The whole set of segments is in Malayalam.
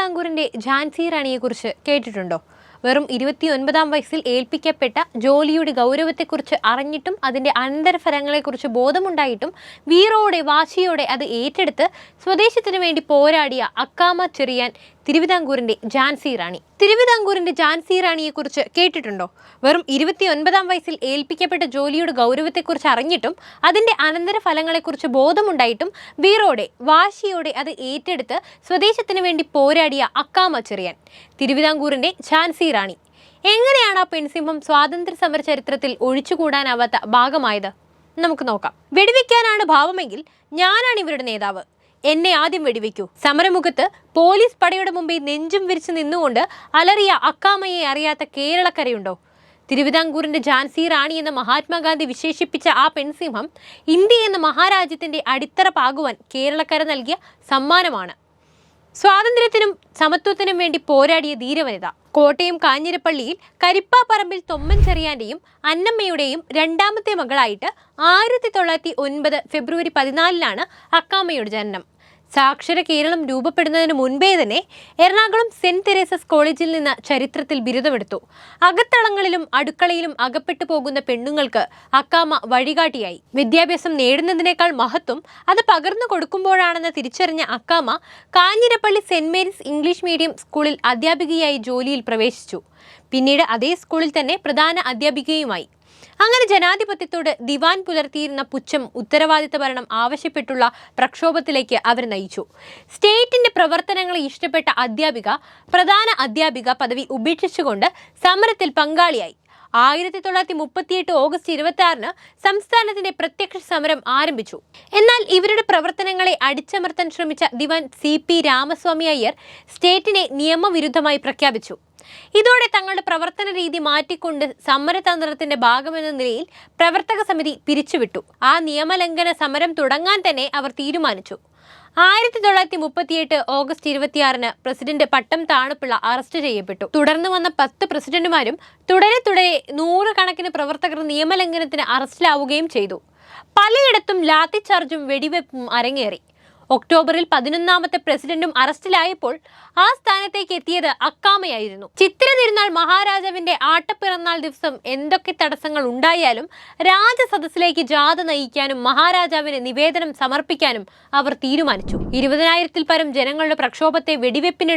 തിരുവിതാംകൂറിന്റെ ഝാൻസി റാണിയെക്കുറിച്ച് കേട്ടിട്ടുണ്ടോ? വെറും ഇരുപത്തിയൊൻപതാം വയസ്സിൽ ഏൽപ്പിക്കപ്പെട്ട ജോലിയുടെ ഗൗരവത്തെക്കുറിച്ച് അറിഞ്ഞിട്ടും അതിന്റെ അനന്തരഫലങ്ങളെക്കുറിച്ച് ബോധമുണ്ടായിട്ടും വീറോടെ വാശിയോടെ അത് ഏറ്റെടുത്ത് സ്വദേശത്തിനു വേണ്ടി പോരാടിയ അക്കാമ ചെറിയാൻ തിരുവിതാംകൂറിന്റെ ജാൻസി റാണി. തിരുവിതാംകൂറിന്റെ റാണിയെ കുറിച്ച് കേട്ടിട്ടുണ്ടോ? വെറും ഇരുപത്തിയൊൻപതാം വയസ്സിൽ ഏൽപ്പിക്കപ്പെട്ട ജോലിയുടെ ഗൗരവത്തെക്കുറിച്ച് അറിഞ്ഞിട്ടും അതിന്റെ അനന്തരഫലങ്ങളെക്കുറിച്ച് ബോധമുണ്ടായിട്ടും വീറോടെ വാശിയോടെ അത് ഏറ്റെടുത്ത് സ്വദേശത്തിന് വേണ്ടി പോരാടിയ അക്കാമ ചെറിയാൻ തിരുവിതാംകൂറിന്റെ ഝാൻസി റാണി. എങ്ങനെയാണ് ആ പെൺസിംഹം സ്വാതന്ത്ര്യ സമര ചരിത്രത്തിൽ ഒഴിച്ചുകൂടാനാവാത്ത ഭാഗമായത്? നമുക്ക് നോക്കാം. വെടിവെക്കാനാണ് ഭാവമെങ്കിൽ ഞാനാണ് ഇവരുടെ നേതാവ്. എന്നെ ആദ്യം വെടിവെക്കൂ സമരമുഖത്ത് പോലീസ് പടയുടെ മുമ്പിൽ നെഞ്ചും വിരിച്ചു നിന്നുകൊണ്ട് അലറിയ അക്കാമയെ അറിയാത്ത കേരളക്കരയുണ്ടോ? തിരുവിതാംകൂറിന്റെ ഝാൻസി റാണി എന്ന മഹാത്മാഗാന്ധി വിശേഷിപ്പിച്ച ആ പെൺസിംഹം ഇന്ത്യ എന്ന മഹാരാജ്യത്തിന്റെ അടിത്തറ പാകുവാൻ കേരളക്കര നൽകിയ സമ്മാനമാണ്. സ്വാതന്ത്ര്യത്തിനും സമത്വത്തിനും വേണ്ടി പോരാടിയ ധീരവനിത. കോട്ടയം കാഞ്ഞിരപ്പള്ളിയിൽ കരിപ്പാപ്പറമ്പിൽ തൊമ്മൻ ചെറിയാന്റെയും അന്നമ്മയുടെയും രണ്ടാമത്തെ മകളായിട്ട് ആയിരത്തി തൊള്ളായിരത്തി ഒൻപത് ഫെബ്രുവരി പതിനാലിനാണ് അക്കാമ്മയുടെ ജനനം. സാക്ഷര കേരളം രൂപപ്പെടുന്നതിന് മുൻപേ തന്നെ എറണാകുളം സെന്റ് തെരേസസ് കോളേജിൽ നിന്ന് ചരിത്രത്തിൽ ബിരുദമെടുത്തു. അകത്തളങ്ങളിലും അടുക്കളയിലും അകപ്പെട്ടു പോകുന്ന പെണ്ണുങ്ങൾക്ക് അക്കാമ വഴികാട്ടിയായി. വിദ്യാഭ്യാസം നേടുന്നതിനേക്കാൾ മഹത്വം അത് പകർന്നു കൊടുക്കുമ്പോഴാണെന്ന് തിരിച്ചറിഞ്ഞ Akkamma Kanjirappally saint Mary's English medium സ്കൂളിൽ അധ്യാപികയായി ജോലിയിൽ പ്രവേശിച്ചു. പിന്നീട് അതേ സ്കൂളിൽ തന്നെ പ്രധാന അധ്യാപികയുമായി. അങ്ങനെ ജനാധിപത്യത്തോട് ദിവാൻ പുലർത്തിയിരുന്ന പുച്ഛം ഉത്തരവാദിത്ത ഭരണം ആവശ്യപ്പെട്ടുള്ള പ്രക്ഷോഭത്തിലേക്ക് അവർ നയിച്ചു. സ്റ്റേറ്റിന്റെ പ്രവർത്തനങ്ങളെ ഇഷ്ടപ്പെട്ട അധ്യാപിക പ്രധാന അധ്യാപിക പദവി ഉപേക്ഷിച്ചുകൊണ്ട് സമരത്തിൽ പങ്കാളിയായി. ആയിരത്തി തൊള്ളായിരത്തി മുപ്പത്തിയെട്ട് ഓഗസ്റ്റ് ഇരുപത്തി ആറിന് സംസ്ഥാനത്തിന്റെ പ്രത്യക്ഷ സമരം ആരംഭിച്ചു. എന്നാൽ ഇവരുടെ പ്രവർത്തനങ്ങളെ അടിച്ചമർത്താൻ ശ്രമിച്ച ദിവാൻ സി പി രാമസ്വാമി അയ്യർ സ്റ്റേറ്റിനെ നിയമവിരുദ്ധമായി പ്രഖ്യാപിച്ചു. ഇതോടെ തങ്ങളുടെ പ്രവർത്തന രീതി മാറ്റിക്കൊണ്ട് സമരതന്ത്രത്തിന്റെ ഭാഗമെന്ന നിലയിൽ പ്രവർത്തക സമിതി പിരിച്ചുവിട്ടു. ആ നിയമലംഘന സമരം തുടങ്ങാൻ തന്നെ അവർ തീരുമാനിച്ചു. ആയിരത്തി തൊള്ളായിരത്തി മുപ്പത്തിയെട്ട് ഓഗസ്റ്റ് ഇരുപത്തിയാറിന് പ്രസിഡന്റ് പട്ടം താണുപിള്ള അറസ്റ്റ് ചെയ്യപ്പെട്ടു. തുടർന്ന് വന്ന പത്ത് പ്രസിഡന്റുമാരും തുടരെ തുടരെ നൂറുകണക്കിന് പ്രവർത്തകർ നിയമലംഘനത്തിന് അറസ്റ്റിലാവുകയും ചെയ്തു. പലയിടത്തും ലാത്തിച്ചാർജും വെടിവെപ്പും അരങ്ങേറി. ഒക്ടോബറിൽ പതിനൊന്നാമത്തെ പ്രസിഡന്റും അറസ്റ്റിലായപ്പോൾ ആ സ്ഥാനത്തേക്ക് എത്തിയത് അക്കാമയായിരുന്നു. ചിത്ര തിരുനാൾ മഹാരാജാവിന്റെ ആട്ടപ്പിറന്നാൾ ദിവസം എന്തൊക്കെ തടസ്സങ്ങൾ ഉണ്ടായാലും രാജസദസ്സിലേക്ക് ജാഥ നയിക്കാനും മഹാരാജാവിന് നിവേദനം സമർപ്പിക്കാനും അവർ തീരുമാനിച്ചു. ഇരുപതിനായിരത്തിൽ പരം ജനങ്ങളുടെ പ്രക്ഷോഭത്തെ വെടിവെപ്പിന്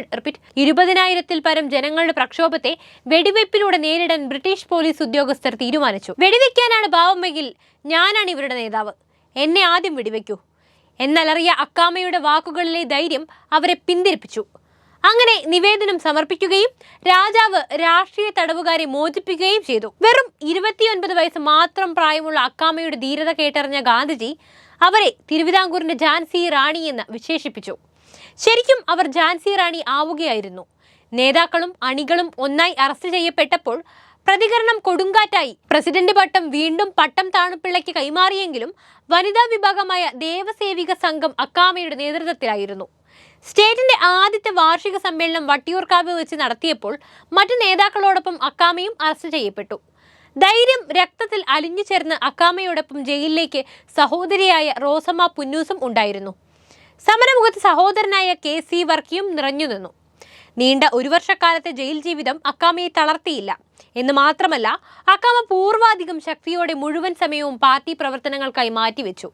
ഇരുപതിനായിരത്തിൽ പരം ജനങ്ങളുടെ പ്രക്ഷോഭത്തെ വെടിവെപ്പിലൂടെ നേരിടാൻ ബ്രിട്ടീഷ് പോലീസ് ഉദ്യോഗസ്ഥർ തീരുമാനിച്ചു. വെടിവെക്കാനാണ് ഭാവമെങ്കിൽ ഞാനാണ് ഇവരുടെ നേതാവ്. എന്നെ ആദ്യം വെടിവെക്കൂ എന്നലറിയ അക്കാമയുടെ വാക്കുകളിലെ ധൈര്യം അവരെ പിന്തിരിപ്പിച്ചു. അങ്ങനെ നിവേദനം സമർപ്പിക്കുകയും രാജാവ് രാഷ്ട്രീയ തടവുകാരെ മോചിപ്പിക്കുകയും ചെയ്തു. വെറും ഇരുപത്തിയൊൻപത് വയസ്സ് മാത്രം പ്രായമുള്ള അക്കാമയുടെ ധീരത കേട്ടറിഞ്ഞ ഗാന്ധിജി അവരെ തിരുവിതാംകൂറിന്റെ ഝാൻസി റാണി എന്ന് വിശേഷിപ്പിച്ചു. ശരിക്കും അവർ ഝാൻസി റാണി ആവുകയായിരുന്നു. നേതാക്കളും അണികളും ഒന്നായി അറസ്റ്റ് ചെയ്യപ്പെട്ടപ്പോൾ പ്രതികരണം കൊടുങ്കാറ്റായി. പ്രസിഡന്റ് പട്ടം വീണ്ടും പട്ടം താണുപിള്ളയ്ക്ക് കൈമാറിയെങ്കിലും വനിതാ വിഭാഗമായ ദേവസേവിക സംഘം അക്കാമയുടെ നേതൃത്വത്തിലായിരുന്നു. സ്റ്റേറ്റിന്റെ ആദ്യത്തെ വാർഷിക സമ്മേളനം വട്ടിയൂർക്കാവ് വെച്ച് നടത്തിയപ്പോൾ മറ്റു നേതാക്കളോടൊപ്പം അക്കാമയും അറസ്റ്റ് ചെയ്യപ്പെട്ടു. ധൈര്യം രക്തത്തിൽ അലിഞ്ഞു ചേർന്ന് അക്കാമയോടൊപ്പം ജയിലിലേക്ക് സഹോദരിയായ റോസമ്മ പുന്നൂസും ഉണ്ടായിരുന്നു. സമരമുഖത്ത് സഹോദരനായ കെ സി വർക്കിയും നിറഞ്ഞു നിന്നു. നീണ്ട ഒരു വർഷക്കാലത്തെ ജയിൽ ജീവിതം അക്കാമയെ തളർത്തിയില്ല. എന്ന് മാത്രമല്ല അക്കാമ പൂർവാധികം ശക്തിയോടെ മുഴുവൻ സമയവും പാർട്ടി പ്രവർത്തനങ്ങൾക്കായി മാറ്റിവെച്ചു.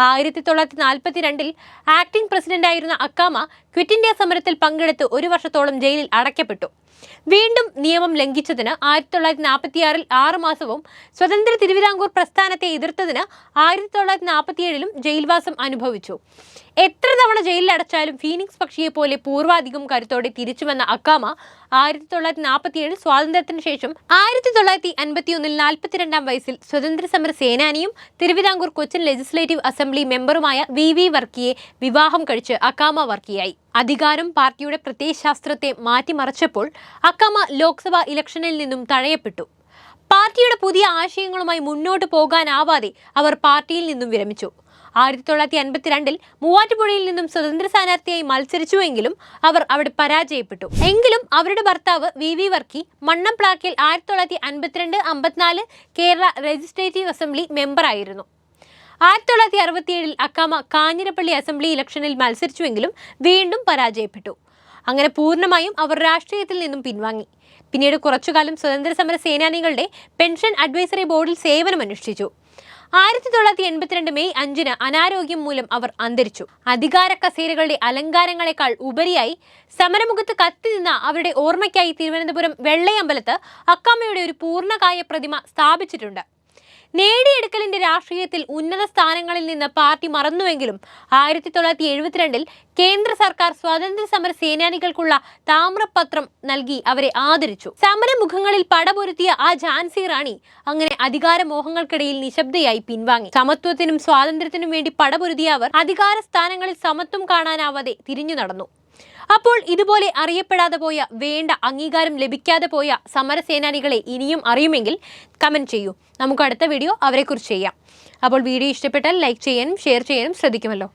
ആയിരത്തി തൊള്ളായിരത്തി നാൽപ്പത്തി രണ്ടിൽ ആക്ടിംഗ് പ്രസിഡന്റായിരുന്ന അക്കാമ ക്വിറ്റ് ഇന്ത്യ സമരത്തിൽ പങ്കെടുത്ത് ഒരു വർഷത്തോളം ജയിലിൽ അടയ്ക്കപ്പെട്ടു. വീണ്ടും നിയമം ലംഘിച്ചതിന് ആയിരത്തി തൊള്ളായിരത്തി നാൽപ്പത്തിയാറിൽ ആറ് മാസവും സ്വതന്ത്ര തിരുവിതാംകൂർ പ്രസ്ഥാനത്തെ എതിർത്തതിന് ആയിരത്തി തൊള്ളായിരത്തി നാൽപ്പത്തിയേഴിലും ജയിൽവാസം അനുഭവിച്ചു. എത്ര തവണ ജയിലിൽ അടച്ചാലും ഫീനിക്സ് പക്ഷിയെ പോലെ പൂർവാധികം കരുത്തോടെ തിരിച്ചുവന്ന അക്കാമ ആയിരത്തി തൊള്ളായിരത്തി നാൽപ്പത്തിയേഴ് സ്വാതന്ത്ര്യത്തിന് ശേഷം ആയിരത്തി തൊള്ളായിരത്തി അൻപത്തി ഒന്നിൽ നാൽപ്പത്തിരണ്ടാം വയസ്സിൽ സ്വതന്ത്ര സമര സേനാനിയും തിരുവിതാംകൂർ കൊച്ചിൻ ലെജിസ്ലേറ്റീവ് അസംബ്ലി മെമ്പറുമായ വി വി വർക്കിയെ വിവാഹം കഴിച്ച് അക്കാമ വർക്കിയായി. അധികാരം പാർട്ടിയുടെ പ്രത്യയശാസ്ത്രത്തെ മാറ്റിമറിച്ചപ്പോൾ അക്കമ ലോക്സഭാ ഇലക്ഷനിൽ നിന്നും തഴയപ്പെട്ടു. പാർട്ടിയുടെ പുതിയ ആശയങ്ങളുമായി മുന്നോട്ട് പോകാനാവാതെ അവർ പാർട്ടിയിൽ നിന്നും വിരമിച്ചു. ആയിരത്തി തൊള്ളായിരത്തി അൻപത്തിരണ്ടിൽ മൂവാറ്റുപുഴയിൽ നിന്നും സ്വതന്ത്ര സ്ഥാനാർത്ഥിയായി മത്സരിച്ചുവെങ്കിലും അവർ അവിടെ പരാജയപ്പെട്ടു. എങ്കിലും അവരുടെ ഭർത്താവ് വി വി വർക്കി മണ്ണംപ്ലാക്കിൽ ആയിരത്തി തൊള്ളായിരത്തി അൻപത്തിരണ്ട് അമ്പത്തിനാല് കേരള ലെജിസ്ലേറ്റീവ് അസംബ്ലി മെമ്പറായിരുന്നു. ആയിരത്തി തൊള്ളായിരത്തി അറുപത്തിയേഴിൽ അക്കാമ കാഞ്ഞിരപ്പള്ളി അസംബ്ലി ഇലക്ഷനിൽ മത്സരിച്ചുവെങ്കിലും വീണ്ടും പരാജയപ്പെട്ടു. അങ്ങനെ പൂർണമായും അവർ രാഷ്ട്രീയത്തിൽ നിന്നും പിൻവാങ്ങി. പിന്നീട് കുറച്ചുകാലം സ്വതന്ത്ര സമര സേനാനികളുടെ പെൻഷൻ അഡ്വൈസറി ബോർഡിൽ സേവനമനുഷ്ഠിച്ചു ആയിരത്തി തൊള്ളായിരത്തി എൺപത്തിരണ്ട് മെയ് അഞ്ചിന് അനാരോഗ്യം മൂലം അവർ അന്തരിച്ചു. അധികാര കസേരകളുടെ അലങ്കാരങ്ങളെക്കാൾ ഉപരിയായി സമരമുഖത്ത് കത്തി നിന്ന അവരുടെ ഓർമ്മയ്ക്കായി തിരുവനന്തപുരം വെള്ളയമ്പലത്ത് അക്കാമ്മയുടെ ഒരു പൂർണകായ പ്രതിമ സ്ഥാപിച്ചിട്ടുണ്ട്. നേടിയെടുക്കലിന്റെ രാഷ്ട്രീയത്തിൽ ഉന്നത സ്ഥാനങ്ങളിൽ നിന്ന് പാർട്ടി മറന്നുവെങ്കിലും ആയിരത്തി തൊള്ളായിരത്തി എഴുപത്തിരണ്ടിൽ കേന്ദ്ര സർക്കാർ സ്വാതന്ത്ര്യ സമര സേനാനികൾക്കുള്ള താമ്രപത്രം നൽകി അവരെ ആദരിച്ചു. സമരമുഖങ്ങളിൽ പടപൊരുത്തിയ ആ ഝാൻസി റാണി അങ്ങനെ അധികാരമോഹങ്ങൾക്കിടയിൽ നിശബ്ദയായി പിൻവാങ്ങി. സമത്വത്തിനും സ്വാതന്ത്ര്യത്തിനും വേണ്ടി പടപൊരുതിയ അവർ അധികാര സ്ഥാനങ്ങളിൽ സമത്വം കാണാനാവാതെ തിരിഞ്ഞു നടന്നു അപ്പോൾ ഇതുപോലെ അറിയപ്പെടാതെ പോയ വേണ്ട അംഗീകാരം ലഭിക്കാതെ പോയ സമരസേനാനികളെ ഇനിയും അറിയുമെങ്കിൽ കമന്റ് ചെയ്യൂ. നമുക്ക് അടുത്ത വീഡിയോ അവരെക്കുറിച്ച് ചെയ്യാം. അപ്പോൾ വീഡിയോ ഇഷ്ടപ്പെട്ടാൽ ലൈക്ക് ചെയ്യാനും ഷെയർ ചെയ്യാനും ശ്രദ്ധിക്കുമല്ലോ.